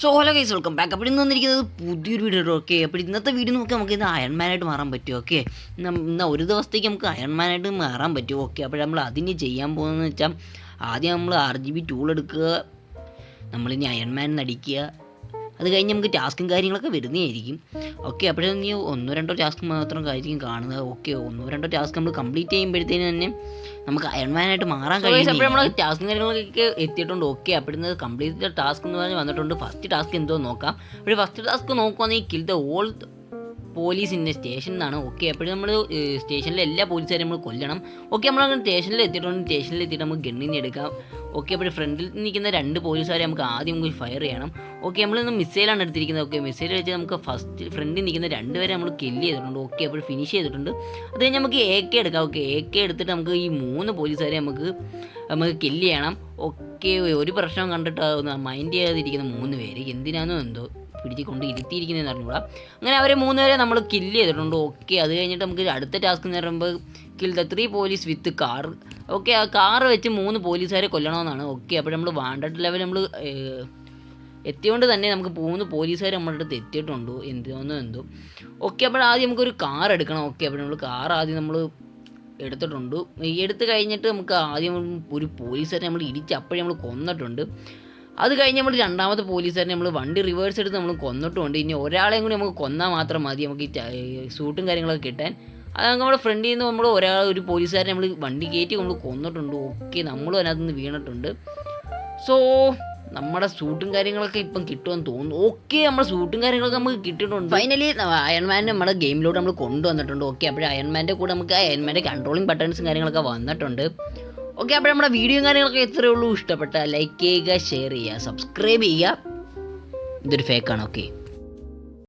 So hello guys welcome back അപ്പോൾ ഇന്ന് വന്നിരിക്കുന്നത് പുതിയൊരു വീഡിയോ ഓക്കെ അപ്പോൾ ഇന്നത്തെ വീഡിയോ നോക്കി നമുക്ക് ഇന്ന് അയൺമാനായിട്ട് മാറാൻ പറ്റും. ഓക്കെ ഇന്ന് ഒരു ദിവസത്തേക്ക് നമുക്ക് അയൺമാനായിട്ട് മാറാൻ പറ്റും. ഓക്കെ അപ്പോൾ നമ്മൾ അതിന് ചെയ്യാൻ പോകുന്നതെന്ന് വെച്ചാൽ ആദ്യം നമ്മൾ ആർ ജി ബി ടൂൾ എടുക്കുക. നമ്മളിനി അയൺമാൻ നടിക്കുക. അത് കഴിഞ്ഞ് നമുക്ക് ടാസ്കും കാര്യങ്ങളൊക്കെ വരുന്നതായിരിക്കും. ഓക്കെ അപ്പോഴേ നീ ഒന്നോ രണ്ടോ ടാസ്ക് മാത്രം കാര്യം കാണുന്നത്. ഓക്കെ ഒന്നോ രണ്ടോ ടാസ്ക് നമ്മൾ കംപ്ലീറ്റ് ചെയ്യുമ്പോഴത്തേന് തന്നെ നമുക്ക് അയൺമാനായിട്ട് മാറാൻ കഴിയും അപ്പോൾ നമ്മൾ ടാസ്കും കാര്യങ്ങളൊക്കെ എത്തിയിട്ടുണ്ട്. ഓക്കെ അപ്പോഴത്തെ കംപ്ലീറ്റ് ടാസ്ക് എന്ന് പറഞ്ഞ് വന്നിട്ടുണ്ട്. ഫസ്റ്റ് ടാസ്ക് എന്തോ നോക്കാം. അപ്പോൾ ഫസ്റ്റ് ടാസ്ക് നോക്കുവാണെങ്കിൽ കിൽ ദ ഓൾ പോലീസിന്റെ എന്നാണ് ഓക്കെ അപ്പോഴും നമ്മൾ സ്റ്റേഷനിലെ എല്ലാ പോലീസുകാരും നമ്മൾ കൊല്ലണം. ഓക്കെ നമ്മൾ അങ്ങനെ സ്റ്റേഷനിൽ എത്തിയിട്ടുണ്ട് സ്റ്റേഷനിൽ എത്തിയിട്ട് നമുക്ക് ഗണ്ണിന് എടുക്കാം. ഓക്കെ അപ്പോൾ ഫ്രണ്ടിൽ നിൽക്കുന്ന രണ്ട് പോലീസുകാരെ നമുക്ക് ആദ്യം നമുക്ക് ഫയർ ചെയ്യണം. ഓക്കെ നമ്മൾ ഇന്ന് മിസൈലാണ് എടുത്തിരിക്കുന്നത്. ഓക്കെ മിസൈൽ വെച്ച് നമുക്ക് ഫസ്റ്റ് ഫ്രണ്ടിൽ നിൽക്കുന്ന രണ്ട് പേരെ നമ്മൾ കില്ല് ചെയ്തിട്ടുണ്ട്. ഓക്കെ അപ്പോൾ ഫിനിഷ് ചെയ്തിട്ടുണ്ട്. അത് കഴിഞ്ഞ് നമുക്ക് എ കെ എടുക്കാം. ഓക്കെ എ കെ എടുത്തിട്ട് നമുക്ക് ഈ മൂന്ന് പോലീസുകാരെ നമുക്ക് നമുക്ക് കില്ല് ചെയ്യണം. ഓക്കെ ഒരു പ്രശ്നം കണ്ടിട്ട് മൈൻഡ് ചെയ്യാതിരിക്കുന്ന മൂന്ന് പേര്. എന്തിനാണെന്നോ എന്തോ. പിടിച്ച് കൊണ്ട് ഇരുത്തിയിരിക്കുന്നതെന്ന് പറഞ്ഞുകൂടാ അങ്ങനെ അവരെ മൂന്ന് പേരെ നമ്മൾ കില്ല് ചെയ്തിട്ടുണ്ട്. ഓക്കെ അത് കഴിഞ്ഞിട്ട് നമുക്ക് അടുത്ത ടാസ്ക് എന്ന് പറയുമ്പോൾ kill the three police with car okay ആ കാർ വെച്ച് മൂന്ന് പോലീസുകാരെ കൊല്ലണമെന്നാണ്. ഓക്കെ അപ്പോൾ നമ്മൾ വാണ്ടഡ് ലെവൽ നമ്മൾ എത്തിയോണ്ട് തന്നെ നമുക്ക് മൂന്ന് പോലീസുകാർ നമ്മുടെ അടുത്ത് എത്തിയിട്ടുണ്ട്. എന്തോന്നോ എന്തോ. ഓക്കെ അപ്പോൾ ആദ്യം നമുക്കൊരു കാർ എടുക്കണം. ഓക്കെ അപ്പോൾ നമ്മൾ കാർ ആദ്യം നമ്മൾ എടുത്തിട്ടുണ്ട്. എടുത്ത് കഴിഞ്ഞിട്ട് നമുക്ക് ആദ്യം ഒരു പോലീസുകാരെ നമ്മൾ ഇടിച്ച് അപ്പോഴേ നമ്മൾ കൊന്നിട്ടുണ്ട്. അത് കഴിഞ്ഞ് നമ്മൾ രണ്ടാമത്തെ പോലീസുകാരനെ നമ്മൾ വണ്ടി റിവേഴ്സ് എടുത്ത് നമ്മൾ കൊന്നിട്ടുമുണ്ട് ഇനി ഒരാളെയും കൂടി നമുക്ക് കൊന്നാൽ മാത്രം മതി നമുക്ക് ഈ സൂട്ടും കാര്യങ്ങളൊക്കെ കിട്ടാൻ. അത് നമ്മുടെ ഫ്രണ്ടിൽ നിന്ന് നമ്മൾ ഒരാൾ ഒരു പോലീസുകാരനെ നമ്മൾ വണ്ടി കയറ്റി നമ്മൾ കൊന്നിട്ടുണ്ട്. ഓക്കെ നമ്മളും അതിനകത്ത് നിന്ന് വീണിട്ടുണ്ട്. സോ നമ്മുടെ സൂട്ടും കാര്യങ്ങളൊക്കെ ഇപ്പം കിട്ടുമെന്ന് തോന്നുന്നു. ഓക്കെ നമ്മുടെ സൂട്ടും കാര്യങ്ങളൊക്കെ നമുക്ക് കിട്ടിയിട്ടുണ്ട്. ഫൈനലി അയൺമാൻ നമ്മുടെ ഗെയിമിലോട്ട് നമ്മൾ കൊണ്ടുവന്നിട്ടുണ്ട്. ഓക്കെ അപ്പോൾ അയൺമാന്റെ കൂടെ നമുക്ക് അയൺമാന്റെ കൺട്രോളിങ് ബട്ടൺസും കാര്യങ്ങളൊക്കെ വന്നിട്ടുണ്ട്. ഓക്കെ അപ്പോൾ നമ്മുടെ വീഡിയോ കാര്യങ്ങളൊക്കെ ഇത്രയേ ഉള്ളൂ. ഇഷ്ടപ്പെട്ട ലൈക്ക് ചെയ്യുക ഷെയർ ചെയ്യുക സബ്സ്ക്രൈബ് ചെയ്യുക. ഇതൊരു ഫേക്കാണ് ഓക്കെ